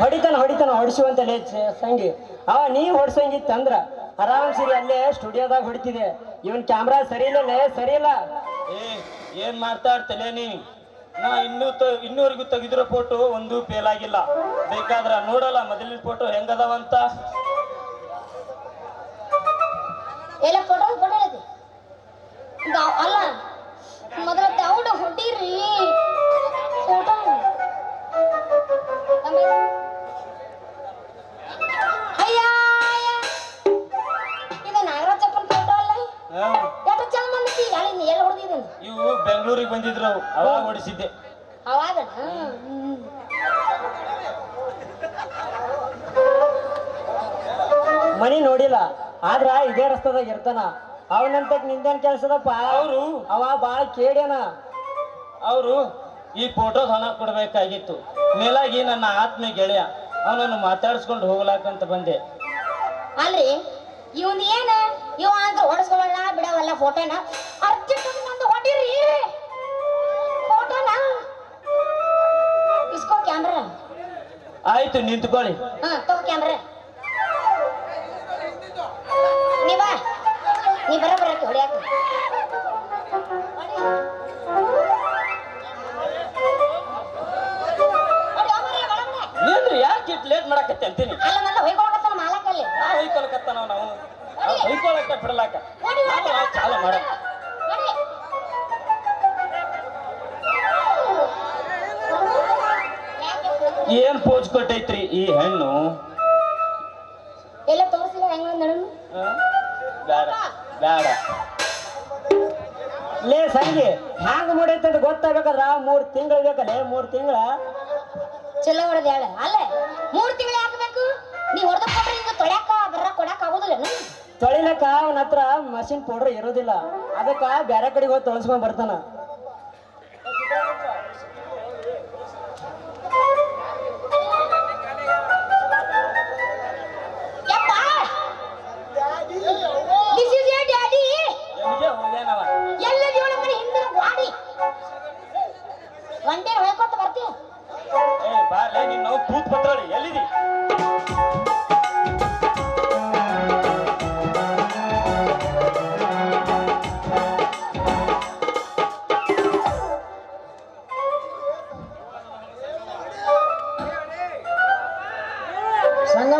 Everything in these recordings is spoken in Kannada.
ಹೊಡಿತಾನ ಹೊಡಿತಾನ ಹೊಡಿಸುವಂತ ಸಂಗಿ. ಆ ನೀ ಹೊಡ್ಸಂಗಿತ್ತಂದ್ರ ಆರಾಮ್ ಸಿರಿ ಅಲ್ಲೇ ಸ್ಟುಡಿಯೋದಾಗ ಹೊಡಿತಿದೆ. ಇವನ್ ಕ್ಯಾಮ್ರಾ ಸರಿ ಇಲ್ಲ ಸರಿ ಇಲ್ಲ. ಏ ಏನ್ ಮಾಡ್ತಾ ಇರ್ತಲೇ ನೀ? ನಾ ಇನ್ನೂ ಇನ್ನೂರಿಗೂ ತೆಗೆದಿರೋ ತೆಗಿದಿರೋ ಫೋಟೋ ಒಂದು ಫೇಲ್ ಆಗಿಲ್ಲ. ಬೇಕಾದ್ರ ನೋಡಲ್ಲ ಮೊದಲಿನ ಫೋಟೋ ಹೆಂಗದಾವಂತ? ಎಲ್ಲ ಫೋಟೋ ಬೆಂಗಳೂರಿಗೆ ಬಂದಿದ್ರು ಅವು. ಅವಾಗ ಓಡಿಸಿದ್ದೆ. ಅವಾಗ? ಮನಿ ನೋಡಿಲ್ಲ ಆದ್ರ ಇದೇ ರಸ್ತದಾಗ ಇರ್ತಾನ. ಅವನಂತ ನಿಂದೇನ್ ಕೆಲ್ಸದಪ್ಪ? ಅವ್ರು? ಅವ ಬಾಳ ಕೇಳ್ಯಾನ. ಅವರು ಈ ಫೋಟೋ ಹಣ ಕೊಡ್ಬೇಕಾಗಿತ್ತು. ಮೇಲಾಗಿ ನನ್ನ ಆತ್ಮ ಗೆಳೆಯ ಅವನನ್ನು ಮಾತಾಡ್ಸ್ಕೊಂಡು ಹೋಗ್ಲಾಕಂತ ಬಂದೆ. ಅಲ್ರಿ ಇವನ್ ಏನ ಇವ ಅಂತ ಓಡಿಸ್ಕೊಳ್ಳ ಬಿಡವಲ್ಲ ಫೋಟೋನ ಅರ್ಜೆಂಟ್ ಆಯ್ತು ನಿಂತ್ಕೊಳ್ಳಿ. ಹಾ ತಗೋ ಕ್ಯಾಮ್ರಾ ಏನ್ ಪೋಜ್ ಕೊಟ್ಟೈತ್ರಿ ಈ ಹೆಣ್ಣು? ಎಲ್ಲ ತೋರಿಸಿಲ್ಲ ಹೆಂಗ ಬೇಡ ಬ್ಯಾಡ ಲೇ ಸಂಗಿ ಹ್ಯಾಂಗ ಮಾಡೈತೆ ಅಂತ ಗೊತ್ತಾಗ್ಬೇಕಾದ್ರ ಮೂರ್ ತಿಂಗಳ ಬೇಕಲ್ಲ ಮೂರ್ ತಿಂಗಳ. ಚಲೋ ಹೊಡೆದ ಹೇಳ. ಅಲ್ಲ ಮೂರ್ ತಿಂಗಳ ಹಾಕ್ಬೇಕು ನೀ ಹೊಡೆದ ಕೊಟ್ರೆ ನಿಂಗೆ ತೊಳ್ಯಾಕ ಬರ ಕೊಡಾಕ ಆಗುದಿಲ್ಲ ತೊಳಿಲಕ್ಕ ಅವನ ಹತ್ರ ಮಷಿನ್ ಪೌಡ್ರ್ ಇರೋದಿಲ್ಲ. ಅದಕ್ಕ ಬೇರೆ ಕಡೆಗೆ ಹೋಗಿ ತೊಳಸ್ಕೊಂಡ್ ಬರ್ತಾನ.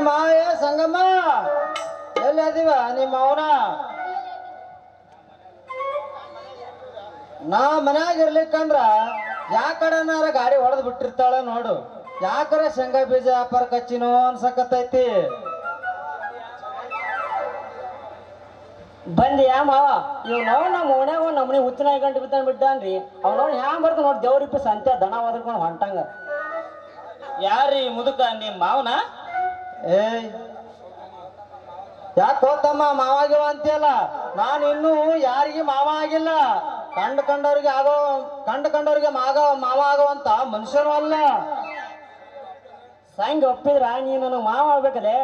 ಮಾವಯ್ಯ ಸಂಗಮ್ಮ ಎಲ್ಲಿ ಅದೀವ ನಿಮ್ಮ ಅವನ? ನಾ ಮನ್ಯಾಗ ಇರ್ಲಿಕ್ಕಂದ್ರ ಯಾಕಡನಾರ ಗಾಡಿ ಹೊಡೆದ್ ಬಿಟ್ಟಿರ್ತಾಳ ನೋಡು. ಯಾಕರ ಶೇಂಗಾ ಬೀಜ ವ್ಯಾಪಾರ ಕಚ್ಚಿನೋ ಅನ್ಸಕತ್ತೈತಿ. ಬಂದಿ ಯಾ ಮಾವ? ಇವ್ ನಮ್ಮ ಓಣ್ಯಾಗ ಒಂದ್ ನಮ್ಮನೆ ಹುಚ್ಚನ ಗಂಟೆ ಬಿದ್ದಾನ ಬಿದ್ದಾನ್ರಿ ಅವ್ ನೋಡಿ ಯಾಮ್ ಬರ್ತಾನ ನೋಡಿ ದೇವ್ರಿಪ್ಪ ಸಂತೆ ದನ ಒದರ್ಕೊಂಡು ಹೊಂಟಂಗ. ಯಾರಿ ಮುದುಕ ನಿಮ್ಮ ಮಾವನ? ಏಯ್. ಯಾಕೆ ಮಾವ ಆಗಿವ ಅಂತೀಯಲ್ಲ? ನಾನು ಇನ್ನೂ ಯಾರಿಗೆ ಮಾವ ಆಗಿಲ್ಲ. ಕಂಡು ಕಂಡವ್ರಿಗೆ ಆಗೋ, ಕಂಡು ಕಂಡವ್ರಿಗೆ ಮಾಗ, ಮಾವ ಆಗೋವಂತ ಮನುಷ್ಯನೂ ಅಲ್ಲ. ಸಂಗ ಒಪ್ಪಿದ್ರ, ನೀನು ನನಗೆ ಮಾವ ಆಗ್ಬೇಕಲೆ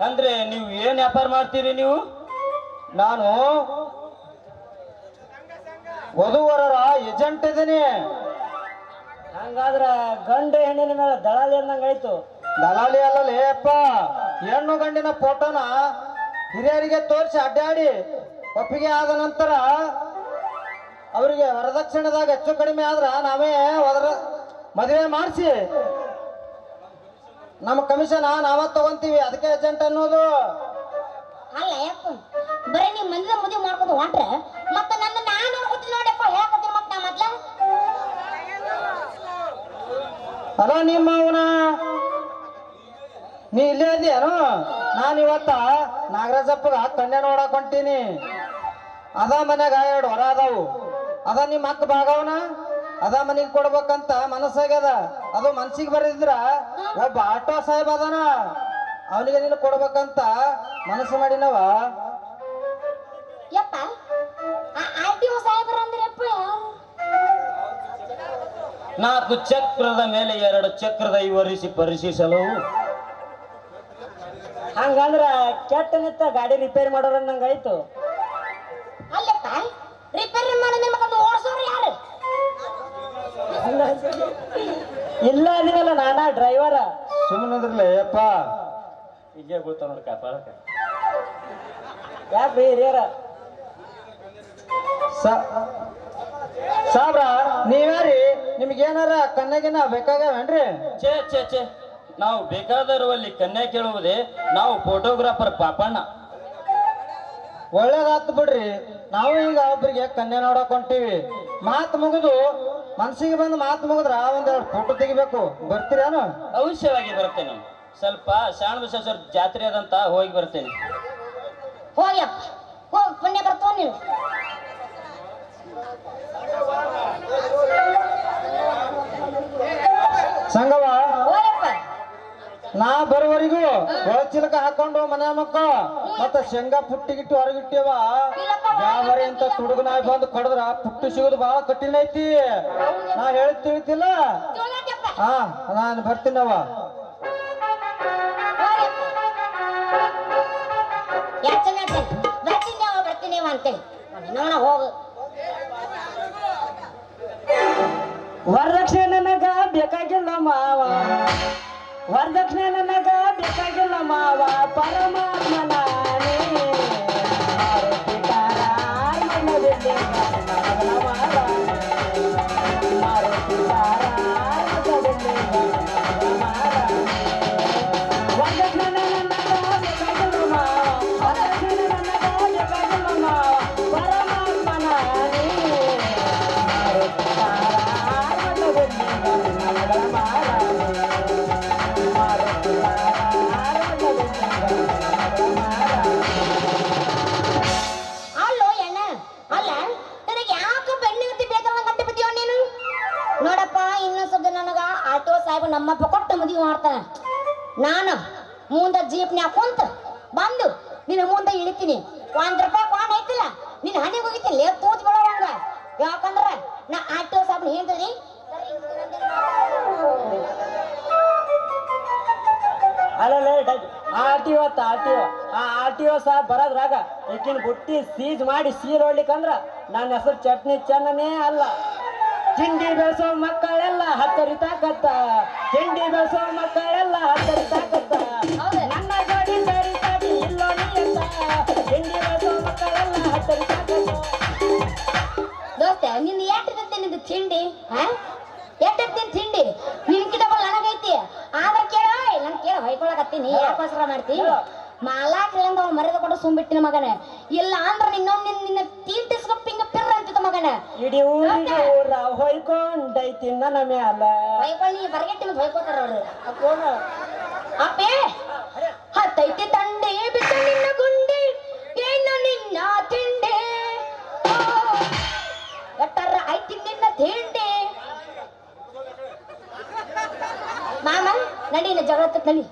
ಅಂದ್ರೆ ನೀವು ಏನ್ ವ್ಯಾಪಾರ ಮಾಡ್ತೀರಿ ನೀವು? ನಾನು ವಧುವರರ ಏಜೆಂಟ್ ಇದ್ದೀನಿ. ಹಂಗಾದ್ರ ಗಂಡ ಹೆಣ್ಣಿನ ಮೇಲೆ ದಳಾಲಿ ಅಂದಂಗ ಆಯ್ತು ದಲಾಲಿ ಅಲ್ಲಲೇ ಏಪ್ಪ ಹೆಣ್ಣು ಗಂಡಿನ ಫೋಟೋನ ಹಿರಿಯರಿಗೆ ತೋರಿಸಿ ಅಡ್ಡಾಡಿ ಒಪ್ಪಿಗೆ ಆದ ನಂತರ ಅವರಿಗೆ ವರದಕ್ಷಿಣೆದಾಗ ಹೆಚ್ಚು ಕಡಿಮೆ ಆದ್ರ ನಾವೇ ಅದರ ಮದುವೆ ಮಾಡಿಸಿ. ನಮ್ಮ ಕಮಿಷನ್ ನಾವ ತಗೊಂತೀವಿ ಅದಕ್ಕೆ ಏಜೆಂಟ್ ಅನ್ನೋದು. ಅಲ್ಲ ಯಾಕ ಬರೀ ನೀವು ಮಂದಿ ಮದುವೆ ಮಾಡ್ಕೊಂಡು ಹೊಂಟ್ರೆ ಮತ್ತೆ ನನ್ನ ನಾನು ನೋಡ್ಕೊತೀನಿ ನೋಡಪ್ಪ ಹೇಳ್ಕೊತೀನಿ ಮತ್ತೆ ನಾ ಮೊದ್ಲ. ಅಲ್ಲ ನಿಮ್ಮ ಅವನ ನೀ ಇಲ್ಲೇ ಇದೆಯೇನು ನಾನು ಇವತ್ತ ನಾಗರಾಜಪ್ಪಗ ಕನ್ಯಾ ನೋಡಕ್ ಹೊಂಟೀನಿ. ಅದ ಮನ್ಯಾಗ ಎರಡು ಹೊರ ಅದಾವು. ಅದ ನಿಮ್ಮ ಅಕ್ಕ ಭಾಗವನ ಅದ ಮನಿಗೆ ಕೊಡ್ಬೇಕಂತ ಮನಸ್ಸಾಗ್ಯದ. ಅದು ಮನ್ಸಿಗೆ ಬರೆದಿದ್ರ ಒಬ್ಬ ಆಟೋ ಸಾಹೇಬ್ ಅದಾನ. ಅವನಿಗೆ ನೀನು ಕೊಡ್ಬೇಕಂತ ಮನಸ್ಸು ಮಾಡಿನವ? ಯಪ್ಪ ನಾಲ್ಕು ಚಕ್ರದ ಮೇಲೆ ಎರಡು ಚಕ್ರದ ಇವರಿಸಿ ಪರಿಶೀಲಿಸಲು ಹಂಗಂದ್ರ ಕೆಟ್ಟ ನಿತ್ತ ಗಾಡಿ ರಿಪೇರಿ ಮಾಡೋರ ನಂಗೆ ಆಯ್ತು. ರಿಪೇರಿ ಮಕ್ಕಳು ಓಡಿಸೋರು ಯಾರು? ಇಲ್ಲ ನೀವಲ್ಲ ನಾನಾ ಡ್ರೈವರ ಸುಮ್ಮನಿದ್ರಲ್ಲ ಯಪ್ಪ. ಹೀಗೆ ಗೊತ್ತ ನೋಡಿ ಕಾಪಾಡಕ ಯಾಕೆ ಹಿರಿಯರ? ಸ- ಸಾಬ್ರ ನೀವ್ಯಾರಿ? ನಿಮ್ಗೇನಾರ ಕನ್ನಗಿನ ಬೇಕಾಗ್ಯಾವೇನ್ರಿ? ಛೇ ಛೇ ಛೇ. ನಾವು ಬೇಕಾದರುವಲ್ಲಿ ಕನ್ಯಾ ಕೇಳುವುದೇ ನಾವು ಫೋಟೋಗ್ರಾಫರ್ ಪಾಪಣ್ಣ. ಒಳ್ಳೇದಾತ್ ಬಿಡ್ರಿ. ನಾವು ಈಗ ಒಬ್ಬರಿಗೆ ಕನ್ಯಾ ನೋಡಕ್ ಹೊಂಟೀವಿ. ಮಾತು ಮುಗಿದು ಮನ್ಸಿಗೆ ಬಂದು ಮಾತು ಮುಗಿದ್ರ ಒಂದೆರಡು ಫೋಟೋ ತೆಗಿಬೇಕು. ಬರ್ತೀರೇನು? ಅವಶ್ಯವಾಗಿ ಬರ್ತೇನೆ. ಸ್ವಲ್ಪ ಶಾಣ ಬಸವೇಶ್ವರ ಜಾತ್ರೆ ಅದಂತ ಹೋಗಿ ಬರ್ತೇನೆ. ಹೋಗ್ಯಪ್ಪ ಹೋಗ್ ಪುಣ್ಯ ಬರ್ತವ ನೀನು ಸಂಗವ ನಾ ಬರುವರಿಗೂ ಒಳಚಿಲಕ ಹಾಕೊಂಡು ಮನೆ ಮಕ್ಕ ಮತ್ತ ಶೇಂಗಾ ಪುಟ್ಟಿ ಹೊರಗಿಟ್ಟೇವ ಹೊರಗಿಟ್ಟಿವ ಯಾವರಿ ಅಂತ ತುಡುಗ ನಾಯಿ ಬಂದು ಕಡದ್ರ ಪುಟ್ಟಿ ಸಿಗೋದು ಬಹಳ ಕಠಿಣ ಐತಿ. ನಾ ಹೇಳ್ತಿಳ್ತಿಲ್ಲ ಹಾ ನಾನು ಬರ್ತೀನವ ವರದಕ್ಷಿಣೆ ನನಗ ಬೇಕಾಗಿಲ್ಲ ಮಾವ. ವರದಕ್ಷಿಣೆ ನನಗ ಬೇಕಾಗಿಲ್ಲ ಮಾವ ಪರಮಾತ್ಮ ನಾನು ಮುಂದೆ ಜೀಪ್ನ್ಯಾಗ ಕುಂತ ಬಂದು ನಿನ್ನ ಮುಂದೆ ಇಳಿತೀನಿ. ಒಂದ್ ರೂಪಾಯಿ ಕಾಣ್ ಐತಿಲ್ಲ. ನಿನ್ನ ಹಣಿಗೆ ಹೋಗಿತಿಲ್ಲ ತೂತ್ ಬಿಡೋವಂಗ ಯಾಕಂದ್ರ ನಾ ಹೇಳ್ತೀನಿ R T O R T O ಆ ಆರ್ ಟಿ ಬರೋದ್ರಾಗ ಈಕಿನ ಬುಟ್ಟಿ ಸೀಜ್ ಮಾಡಿ ಸೀರ್ ಹೊಡ್ಲಿಕ್ಕಂದ್ರ ನನ್ನ ಹೆಸರು ಚಟ್ನಿ ಚೆನ್ನನೇ ಅಲ್ಲ. ತಿಂಡಿ ಬೆಳೆಸೋ ಮಕ್ಕಳೆಲ್ಲ ಹತ್ತರಿತಾಕತ್ತ. ತಿಂಡಿ ಬೆಳೆಸೋ ಮಕ್ಕಳೆಲ್ಲ ಹತ್ತರಿತಾಕತ್ತ. ಹೌದು. ನನ್ನ ಗಾಡಿ ಸರಿ ಸರಿ ಇಲ್ಲೋ ನೀ ಅಂತ. ತಿಂಡಿ ಬೆಳೆಸೋ ಮಕ್ಕಳೆಲ್ಲ ಹತ್ತರಿತಾಕತ್ತ. ದೋಸ್ತ ನಿನ್ನ ಎಟ್ಟಿರುತ್ತೆ ನಿಂದು ತಿಂಡಿ ಹಾ? ಎಟ್ಟಿರ್ತೀನಿ ತಿಂಡಿ ನಿನ್ ಕಿಟ ನನಗೈತಿ. ಆದ್ರೆ ಕೇಳ ನನ್ ಕೇಳ ಹೊಯ್ಕೊಳಕತ್ತೀನಿ. ಯಾಕೋಸ್ಕರ ಮಾಡ್ತಿ? ಮಾಲಾಕ್ಲಿಂದ ಅವ್ ಮರ್ಯಾದೆ ಕೊಟ್ಟು ಸುಮ್ಬಿಟ್ಟಿನ ಮಗನೇ. ಇಲ್ಲ ಅಂದ್ರೆ ನಿನ್ನ ನಿನ್ನ ತೀರ್ಟಿಸ್ಕೊ ಪಿಂಗ ಮಗನೇ? ಇಡೀ ಊರಿಗೆ ಊರ ಹೊಯ್ಕೊಂಡೈತಿ ನನ್ನ ಮ್ಯಾಲ. ಹೊಯ್ಕೊಳ್ಳಿ ಬರಗೆಟ್ಟಿ ಮತ್ತೆ ಹೊಯ್ಕೋತಾರ ಅವ್ರು. ಅಪ್ಪೇ ಹತ್ತೈತಿ ತಂದೆ ಬಿಟ್ಟ ನಿನ್ನ ಗುಂಡಿ ಏನು ನಿನ್ನ ತಿಂಡೆ. ಎಟ್ಟಾರ ಐತಿ ನಿನ್ನ ತಿಂಡಿ. ಮಾಮ ನಡಿ ಜಗತ್ತು ನಡಿ.